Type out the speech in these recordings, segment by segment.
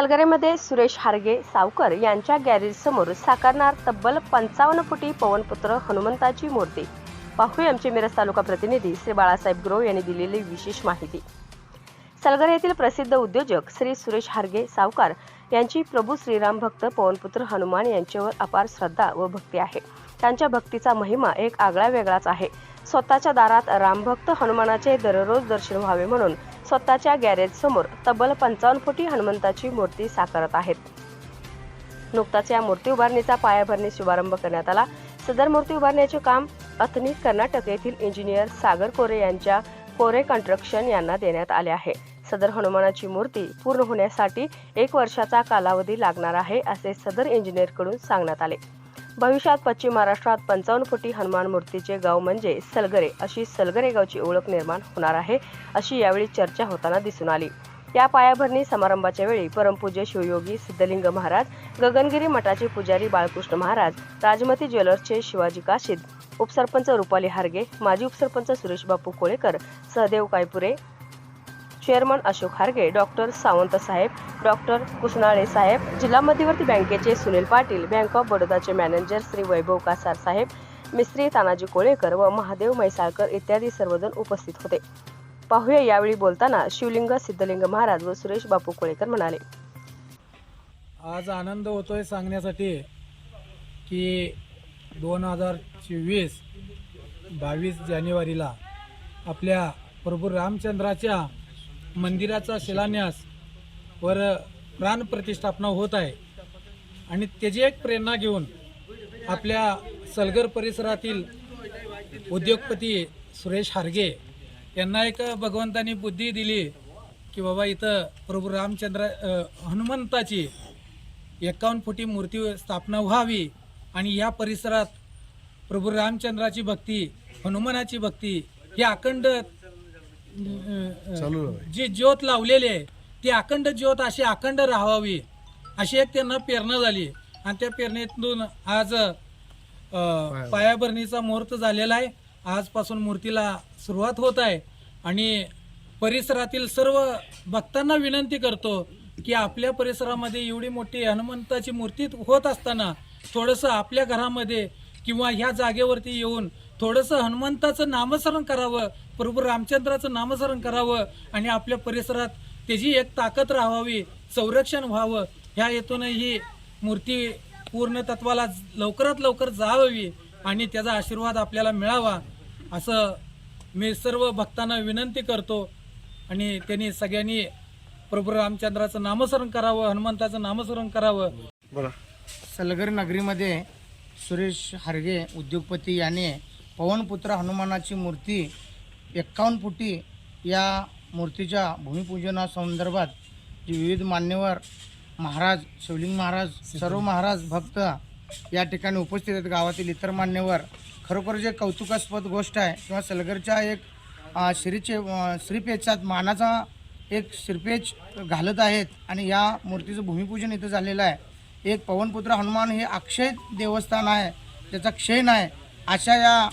सलगरेमध्ये सुरेश हारगे सावकर यांच्या गॅरेजसमोर साकारणार तब्बल पंचावन्न फुटी पवनपुत्र हनुमंताची मूर्ती. पाहूया आमचे मिरज तालुका प्रतिनिधी श्री बाळासाहेब ग्रोव यांनी दिलेली विशेष माहिती. सलगर येथील प्रसिद्ध उद्योजक श्री सुरेश हारगे सावकार यांची प्रभू श्रीराम भक्त पवनपुत्र हनुमान यांच्यावर अपार श्रद्धा व भक्ती आहे. त्यांच्या भक्तीचा महिमा एक आगळा वेगळाच आहे. स्वतःच्या दारात रामभक्त हनुमानाचे दररोज दर्शन व्हावे म्हणून स्वतःच्या गॅरेज समोर तब्बल पंचावन्न फुटी हनुमंताची मूर्ती साकारत आहेत. नुकताच या मूर्ती उभारणीचा पायाभरणी शुभारंभ करण्यात आला. सदर मूर्ती उभारण्याचे काम अथनी कर्नाटक येथील इंजिनियर सागर कोरे यांच्या कोरे कन्स्ट्रक्शन यांना देण्यात आले आहे. सदर हनुमानाची मूर्ती पूर्ण होण्यासाठी एक वर्षाचा कालावधी लागणार आहे असे सदर इंजिनियरकडून सांगण्यात आले. भविष्यात पश्चिम महाराष्ट्रात पंचावन्न फुटी हनुमान मूर्तीचे गाव म्हणजे सलगरे अशी सलगरे गावची ओळख निर्माण होणार आहे अशी यावेळी चर्चा होताना दिसून आली. या पायाभरणी समारंभाच्या वेळी परमपूज्य शिवयोगी सिद्धलिंग महाराज गगनगिरी मठाचे पुजारी बाळकृष्ण महाराज राजमती ज्वेलर्सचे शिवाजी काशीद उपसरपंच रुपाली हारगे माजी उपसरपंच सुरेश बापू कोळेकर सहदेव कायपुरे चेअरमन अशोक हारगे डॉक्टर सावंत साहेब डॉक्टर कुसनाळे साहेब जिल्हा मध्यवर्ती बँकेचे सुनील पाटील बँक ऑफ बडोदाचे मॅनेजर श्री वैभव कासार साहेब मिस्त्री तानाजी कोळेकर व महादेव म्हैसाळकर इत्यादी सर्वजण उपस्थित होते. पाहूया यावेळी बोलताना शिवलिंग सिद्धलिंग महाराज व सुरेश बापू कोळेकर म्हणाले. आज आनंद होतोय सांगण्यासाठी की दोन हजार चोवीस बावीस जानेवारीला आपल्या प्रभू रामचंद्राच्या मंदिराचा शिलान्यास वर प्राणप्रतिष्ठापना होत आहे. आणि त्याची एक प्रेरणा घेऊन आपल्या सलगर परिसरातील उद्योगपती सुरेश हारगे यांना एक भगवंतानी बुद्धी दिली की बाबा इथं प्रभू रामचंद्र हनुमंताची एकावन्न फुटी मूर्ती स्थापना व्हावी आणि या परिसरात प्रभू रामचंद्राची भक्ती हनुमानाची भक्ती ही अखंड जी ज्योत लावलेली आहे ती अखंड ज्योत अशी अखंड राहावी अशी एक त्यांना प्रेरणा झाली. आणि त्या प्रेरणेतून आज पायाभरणीचा मुहूर्त झालेला आहे. आजपासून मूर्तीला सुरुवात होत आहे. आणि परिसरातील सर्व भक्तांना विनंती करतो की आपल्या परिसरामध्ये एवढी मोठी हनुमंताची मूर्ती होत असताना थोडंसं आपल्या घरामध्ये किंवा ह्या जागेवरती येऊन थोडंसं हनुमंताचं नामस्मरण करावं प्रभू रामचंद्राचं नामस्मरण करावं आणि आपल्या परिसरात त्याची एक ताकद राहावी संरक्षण व्हावं ह्या हेतून ही मूर्ती पूर्ण तत्वाला लवकरात लवकर जावावी आणि त्याचा आशीर्वाद आपल्याला मिळावा असं मी सर्व भक्तांना विनंती करतो. आणि त्यांनी सगळ्यांनी प्रभू रामचंद्राचं नामस्मरण करावं हनुमंताचं नामस्मरण करावं. सलगर नगरीमध्ये सुरेश हारगे उद्योगपती याने पवनपुत्र हनुमानाची मूर्ती एक्कावन्न फुटी या मूर्तीच्या भूमिपूजनासंदर्भात जे विविध मान्यवर महाराज शिवलिंग महाराज सर्व महाराज भक्त या ठिकाणी उपस्थित आहेत. गावातील इतर मान्यवर. खरोखर जे कौतुकास्पद गोष्ट आहे किंवा सलगरच्या एक श्रीचे श्रीपेचात मानाचा एक श्रीपेच घालत आहेत आणि या मूर्तीचं भूमिपूजन इथं झालेलं आहे. एक पवनपुत्र हनुमान हे अक्षय देवस्थान आहे. त्याचा क्षय नाही. अशा या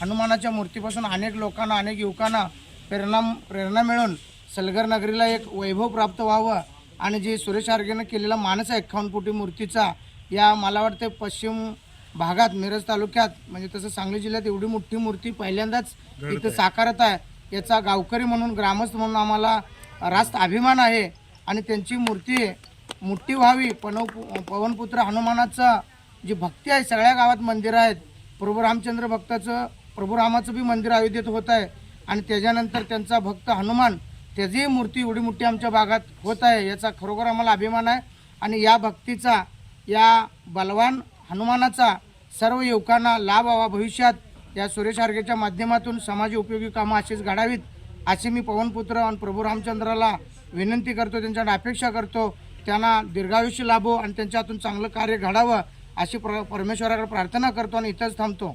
हनुमानाच्या मूर्तीपासून अनेक लोकांना अनेक युवकांना प्रेरणा प्रेरणा मिळून सलगर नगरीला एक वैभव प्राप्त व्हावं आणि जे सुरेश आर्गेनं केलेला मानस आहे एक्कावन्न कोटी मूर्तीचा या मला वाटते पश्चिम भागात मिरज तालुक्यात म्हणजे तसं सांगली जिल्ह्यात एवढी मोठी मूर्ती पहिल्यांदाच इथं साकारत आहे. याचा गावकरी म्हणून ग्रामस्थ म्हणून आम्हाला रास्त अभिमान आहे आणि त्यांची मूर्ती मोठी व्हावी. पनव पवनपुत्र हनुमानाचं जी भक्ती आहे सगळ्या गावात मंदिरं आहेत. प्रभू रामचंद्र भक्ताचं प्रभू रामाचं बी मंदिर अयोध्येत होत आहे. आणि त्याच्यानंतर त्यांचा भक्त हनुमान त्याचीही मूर्ती एवढी मोठी आमच्या भागात होत आहे याचा खरोखर आम्हाला अभिमान आहे. आणि या भक्तीचा या बलवान हनुमानाचा सर्व युवकांना लाभ व्हावा भविष्यात. या सुरेश आर्गेच्या माध्यमातून समाज उपयोगी कामं अशीच घडावीत असे मी पवनपुत्र आणि प्रभू रामचंद्राला विनंती करतो त्यांच्याकडे अपेक्षा करतो. त्यांना दीर्घायुष्य लाभो आणि त्यांच्यातून चांगलं कार्य घडावं अशी प्र परमेश्वराकडे प्रार्थना करतो आणि इथंच थांबतो.